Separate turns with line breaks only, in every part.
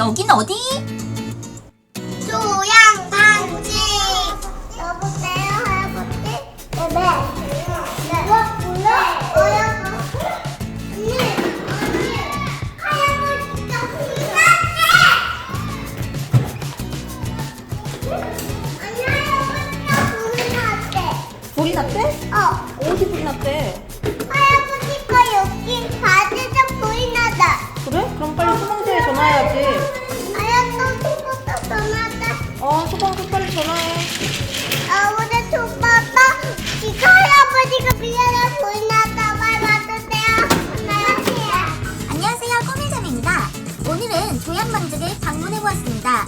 여긴 어디?
조양 반지. 여보세요? 할아버지? 네네. 네. 불러 뭐야 언니 언니 할아버지가 불났대. 아니 할아버지가 불났대
불이 났대?
어.
어디 불이 났대?
할아버지가 여기 바
어, 소방서 빨리 전화해.
아버지 소바다 지금 할아버지가 빌려라 불이 나다 말 받으세요 안녕하세요
안녕하세요 꼬밀자매입니다 오늘은 조양만족을 방문해 보았습니다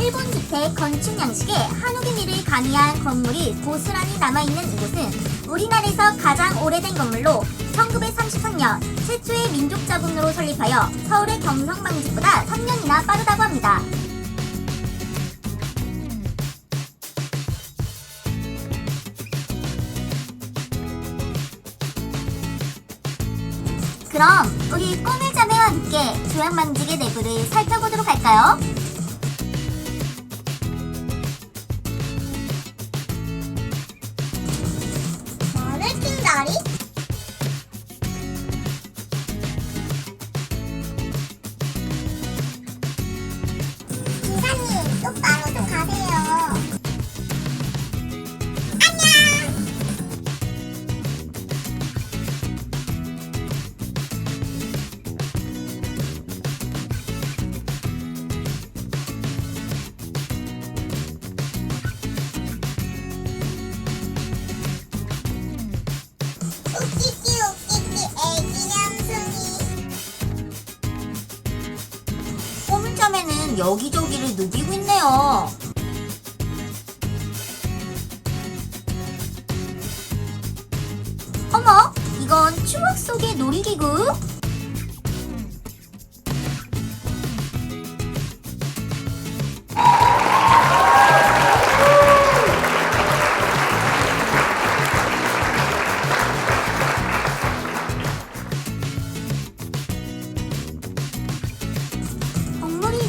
일본 주택 건축 양식의 한옥의 미를 가미한 건물이 고스란히 남아있는 이곳은 우리나라에서 가장 오래된 건물로 1933년 최초의 민족 자금으로 설립하여 서울의 경성망직보다 3년이나 빠르다고 합니다. 그럼 우리 꼬밀자매와 함께 조양만직의 내부를 살펴보도록 할까요?
웃기기 웃기기
여기저기를 누비고 있네요. 어머, 이건 추억 속의 놀이기구?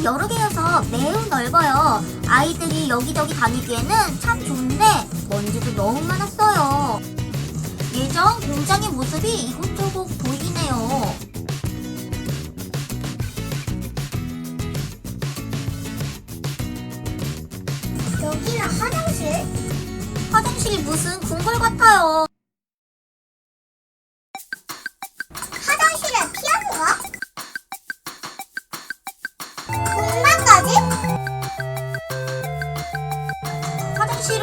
여러 개여서 매우 넓어요. 아이들이 여기저기 다니기에는 참 좋은데 먼지도 너무 많았어요. 예전 공장의 모습이 이곳저곳 보이네요.
여기는 화장실?
화장실이 무슨 궁궐 같아요.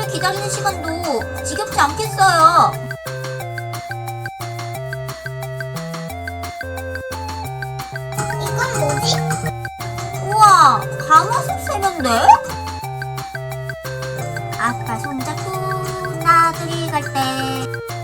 화장실을 기다리는 시간도 지겹지 않겠어요.
이건 뭐지?
우와, 가마솥 세면대? 아빠 손잡고 나들이 갈 때.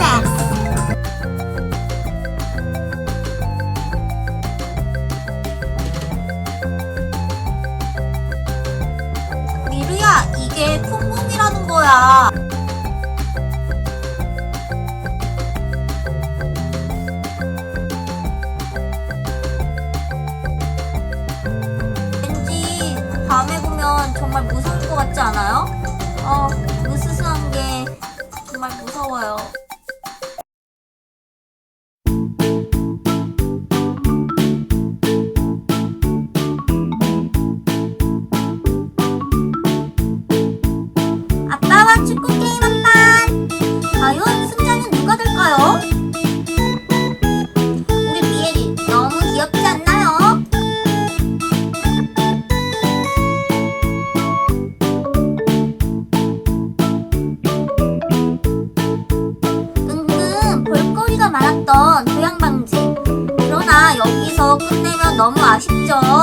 휴 릴렉스
미루야, 이게 풍문이라는 거야. 왠지 밤에 보면 정말 무서울 것 같지 않아요? 누가 될까요? 우리 비엘이 너무 귀엽지 않나요? 은근 볼거리가 많았던 도양방지 그러나 여기서 끝내면 너무 아쉽죠?